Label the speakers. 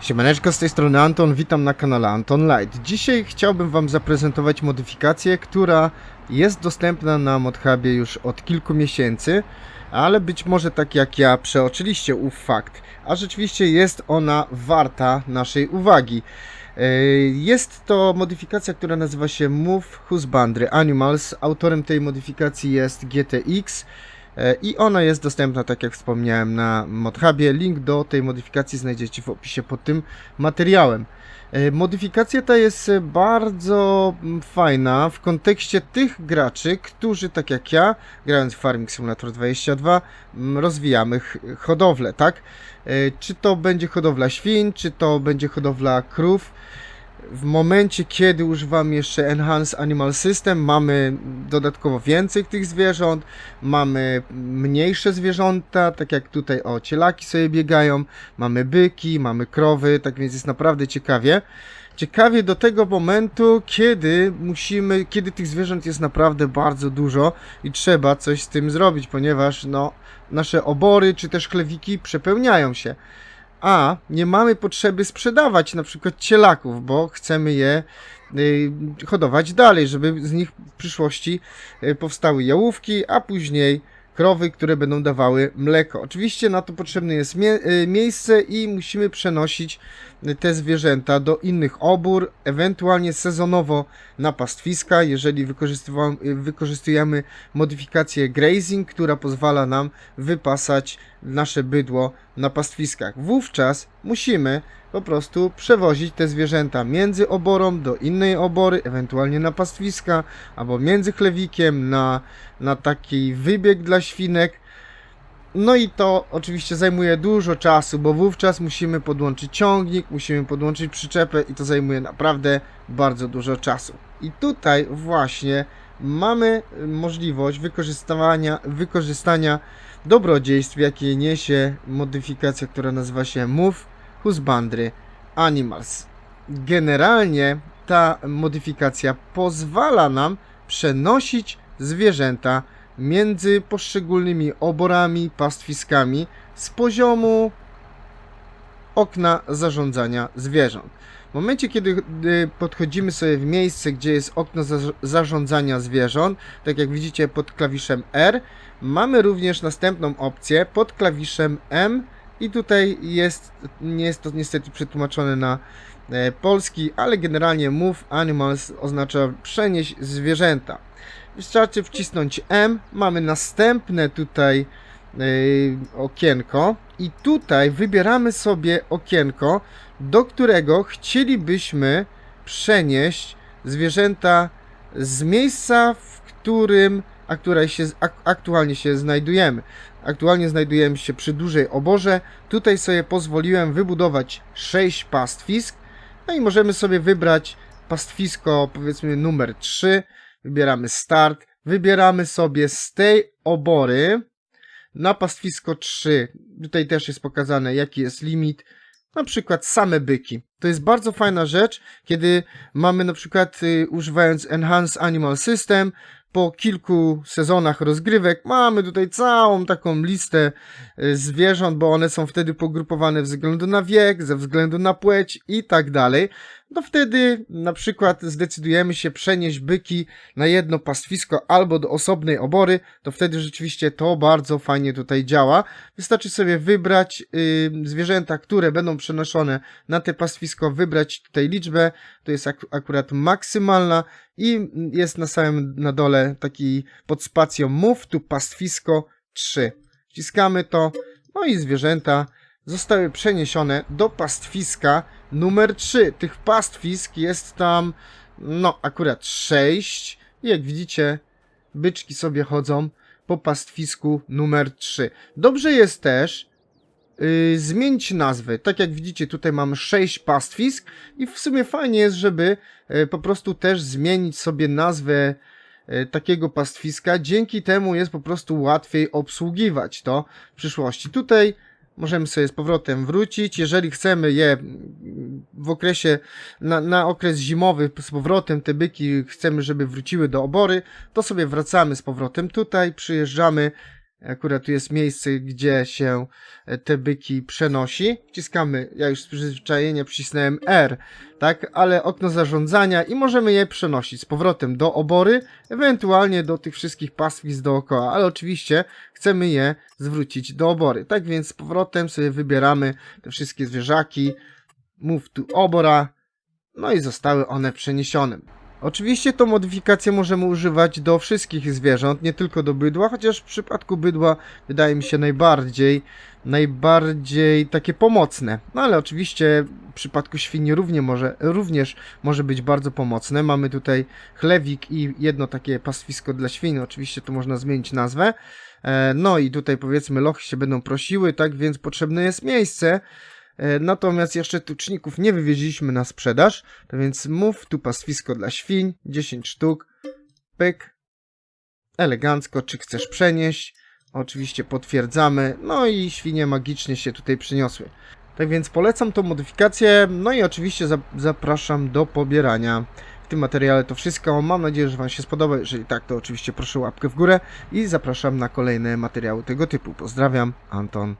Speaker 1: Siemaneczko, z tej strony Anton, witam na kanale Anton Light. Dzisiaj chciałbym Wam zaprezentować modyfikację, która jest dostępna na ModHubie już od kilku miesięcy, ale być może tak jak ja przeoczyliście ów fakt, a rzeczywiście jest ona warta naszej uwagi. Yy, Jest to modyfikacja, która nazywa się Move Husbandry Animals. Autorem tej modyfikacji jest GTX. E, I ona jest dostępna, tak jak wspomniałem, na ModHubie. Link do tej modyfikacji znajdziecie w opisie pod tym materiałem. E, Modyfikacja ta jest bardzo mm, fajna w kontekście tych graczy, którzy tak jak ja, grając w Farming Simulator 22, mm, rozwijamy hodowlę, tak? E, Czy to będzie hodowla świń, czy to będzie hodowla krów. W momencie, kiedy używam jeszcze Enhanced Animal System, mamy dodatkowo więcej tych zwierząt, mamy mniejsze zwierzęta, tak jak tutaj o cielaki sobie biegają, mamy byki, mamy krowy, tak więc jest naprawdę ciekawie. Ciekawie do tego momentu, kiedy musimy, kiedy tych zwierząt jest naprawdę bardzo dużo i trzeba coś z tym zrobić, ponieważ no, nasze obory czy też chlewiki przepełniają się. A nie mamy potrzeby sprzedawać na przykład cielaków, bo chcemy je y, hodować dalej, żeby z nich w przyszłości y, powstały jałówki, a później krowy, które będą dawały mleko. Oczywiście na to potrzebne jest mie- y, miejsce i musimy przenosić te zwierzęta do innych obór, ewentualnie sezonowo na pastwiska, jeżeli wykorzystujemy modyfikację grazing, która pozwala nam wypasać nasze bydło na pastwiskach. Wówczas musimy po prostu przewozić te zwierzęta między oborą do innej obory, ewentualnie na pastwiska, albo między chlewikiem na, na taki wybieg dla świnek. No i to oczywiście zajmuje dużo czasu, bo wówczas musimy podłączyć ciągnik, musimy podłączyć przyczepę i to zajmuje naprawdę bardzo dużo czasu. I tutaj właśnie mamy możliwość wykorzystywania, wykorzystania dobrodziejstw, jakie niesie modyfikacja, która nazywa się Move Husbandry Animals. Generalnie ta modyfikacja pozwala nam przenosić zwierzęta między poszczególnymi oborami, pastwiskami z poziomu okna zarządzania zwierząt. W momencie, kiedy y, podchodzimy sobie w miejsce, gdzie jest okno za zarządzania zwierząt, tak jak widzicie pod klawiszem R, mamy również następną opcję pod klawiszem M i tutaj jest, nie jest to niestety przetłumaczone na e, polski, ale generalnie Move Animals oznacza przenieść zwierzęta. Wystarczy wcisnąć M, mamy następne tutaj e, okienko i tutaj wybieramy sobie okienko, do którego chcielibyśmy przenieść zwierzęta z miejsca, w którym aktualnie się, ak, aktualnie się znajdujemy. Aktualnie znajdujemy się przy dużej oborze. Tutaj sobie pozwoliłem wybudować 6 pastwisk. No i możemy sobie wybrać pastwisko, powiedzmy numer 3. Wybieramy start. Wybieramy sobie z tej obory na pastwisko 3. Tutaj też jest pokazane, jaki jest limit. Na przykład same byki. To jest bardzo fajna rzecz, kiedy mamy na przykład y, używając Enhanced Animal System, po kilku sezonach rozgrywek mamy tutaj całą taką listę y, zwierząt, bo one są wtedy pogrupowane ze względu na wiek, ze względu na płeć i tak dalej. No wtedy na przykład zdecydujemy się przenieść byki na jedno pastwisko albo do osobnej obory, to wtedy rzeczywiście to bardzo fajnie tutaj działa. Wystarczy sobie wybrać y, zwierzęta, które będą przenoszone na te pastwisko, wybrać tutaj liczbę, to jest ak- akurat maksymalna i jest na samym na dole taki pod spacją move to pastwisko 3. Wciskamy to, no i zwierzęta zostały przeniesione do pastwiska numer 3. Tych pastwisk jest tam, no akurat 6. I jak widzicie, byczki sobie chodzą po pastwisku numer 3. Dobrze jest też yy, zmienić nazwy. Tak jak widzicie, tutaj mamy 6 pastwisk i w sumie fajnie jest, żeby yy, po prostu też zmienić sobie nazwę yy, takiego pastwiska. Dzięki temu jest po prostu łatwiej obsługiwać to w przyszłości. Tutaj możemy sobie z powrotem wrócić. Jeżeli chcemy je w okresie, na, na okres zimowy z powrotem te byki chcemy, żeby wróciły do obory, to sobie wracamy z powrotem tutaj, przyjeżdżamy Akurat tu jest miejsce, gdzie się e, te byki przenosi. Wciskamy, ja już z przyzwyczajenia przycisnąłem R, tak, ale okno zarządzania i możemy je przenosić z powrotem do obory, ewentualnie do tych wszystkich pastwisk dookoła, ale oczywiście chcemy je zwrócić do obory. Tak więc z powrotem sobie wybieramy te wszystkie zwierzaki, move to obora, no i zostały one przeniesione. Oczywiście tą modyfikację możemy używać do wszystkich zwierząt, nie tylko do bydła, chociaż w przypadku bydła wydaje mi się najbardziej, najbardziej takie pomocne. No ale oczywiście w przypadku świni równie może, również może być bardzo pomocne. Mamy tutaj chlewik i jedno takie pastwisko dla świn, oczywiście tu można zmienić nazwę. E, No i tutaj powiedzmy lochy się będą prosiły, tak więc potrzebne jest miejsce. E, Natomiast jeszcze tuczników nie wywieźliśmy na sprzedaż, więc mów tu pastwisko dla świń, 10 sztuk, pyk, elegancko, czy chcesz przenieść, oczywiście potwierdzamy, no i świnie magicznie się tutaj przyniosły. Tak więc polecam tą modyfikację, no i oczywiście za- zapraszam do pobierania. W tym materiale to wszystko, mam nadzieję, że Wam się spodoba, jeżeli tak, to oczywiście proszę łapkę w górę i zapraszam na kolejne materiały tego typu. Pozdrawiam, Anton.